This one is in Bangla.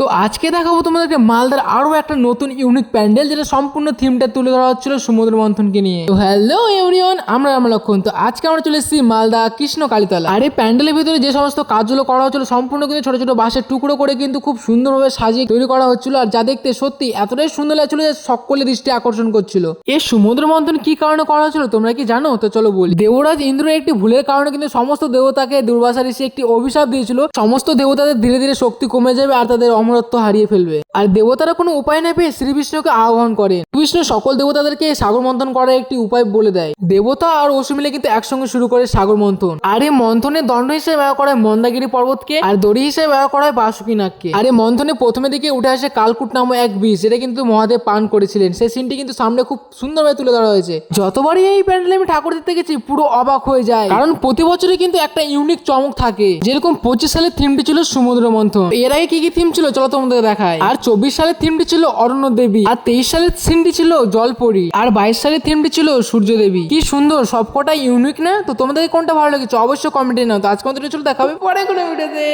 তো আজকে দেখাবো তোমাদেরকে মালদার আরও একটা নতুন ইউনিক প্যান্ডেল, যেটা সম্পূর্ণ থিমটা তুলে ধরা হচ্ছিল সমুদ্র মন্থনকে নিয়ে। তো হ্যালো এভরিওয়ান আমরা আমরা লক্ষণ। তো আজকে আমরা চলে এসেছি মালদা কৃষ্ণ কালীতলা। আর এই প্যান্ডেলের ভিতরে যে সমস্ত কাজগুলো করা হচ্ছিল, সম্পূর্ণ কিন্তু ছোট ছোট বাঁশের টুকরো করে কিন্তু খুব সুন্দরভাবে সাজিয়ে তৈরি করা হচ্ছিল। আর যা দেখতে সত্যি এতটাই সুন্দর লাগছিল যে সকলে দৃষ্টি আকর্ষণ করছিল। এই সমুদ্র মন্থন কি কারণে করা হচ্ছিল, তোমরা কি জানো? তো চলো বলি। দেবরাজ ইন্দ্র একটি ভুলের কারণে কিন্তু সমস্ত দেবতাকে দুর্বাসা ঋষি একটি অভিশাপ দিয়েছিল। সমস্ত দেবতাদের ধীরে ধীরে শক্তি কমে যাবে আর তাদের অমরত্ব হারিয়ে ফেলবে। আর দেবতারা কোনো উপায় না পেয়ে শ্রী বিষ্ণুকে আহ্বান করেন। বিষ্ণু সকল দেবতাদেরকে সাগর মন্থন করার একটি উপায় বলে দেয়। দেবতা আর অসু মিলে কিন্তু একসঙ্গে শুরু করে সাগর মন্থন। আর এই মন্থনের দণ্ড হিসেবে ব্যবহার করা হয় মন্দাগিরি পর্বতকে, আর দড়ি হিসেবে ব্যবহার করা হয় বাসুকি আর এই মন্থনে প্রথমে দিকে উঠে আসে কালকুট নামক এক বিষ যেটা কিন্তু মহাদেব পান করেছিলেন। সেই সিনটি কিন্তু সামনে খুব সুন্দরভাবে তুলে ধরা হয়েছে। যতবারই এই প্যান্ডেল আমি ঠাকুর দেখতে গেছি, পুরো অবাক হয়ে যায়। কারণ প্রতি বছরই কিন্তু একটা ইউনিক চমক থাকে। যেরকম পঁচিশ সালের থিমটি ছিল সমুদ্র মন্থন। এর আগে কি কি থিম ছিল? চলো তোমাদের দেখায় আর চব্বিশ সালের থিমটি ছিল অরণ্য দেবী, আর তেইশ সালের থিমটি ছিল জলপরি, আর বাইশ সালের থিমটি ছিল সূর্য দেবী। কি সুন্দর সবকটা ইউনিক না? তো তোমাদের কোনটা ভালো লেগেছে অবশ্যই কমেন্টে নাও তো আজকে মতো চলো দেখাবে পরে কোনো ভিডিওতে